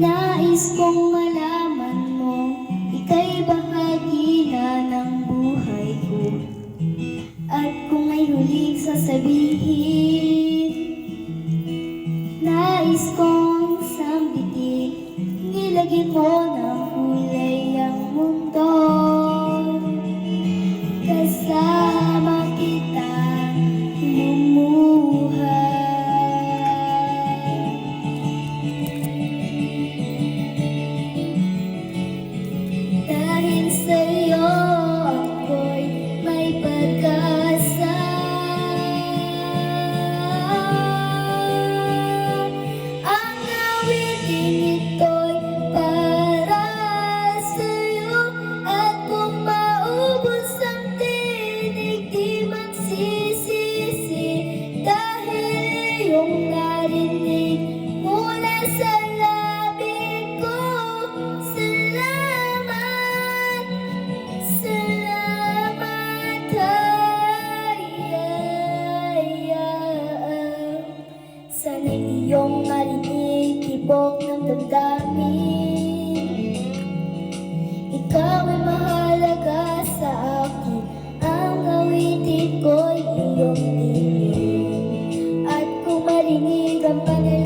kong malaman mo Ika'y bahagi na ng buhay ko. At kung may huling sasabihin Nais kong sambitin Nilagyan mo ng kulay ang mundo iyong marinig tibok ng damdamin. Ikaw ay mahalaga sa akin. Ang awitin ko'y iyong dinig At kung marinig ang panalangin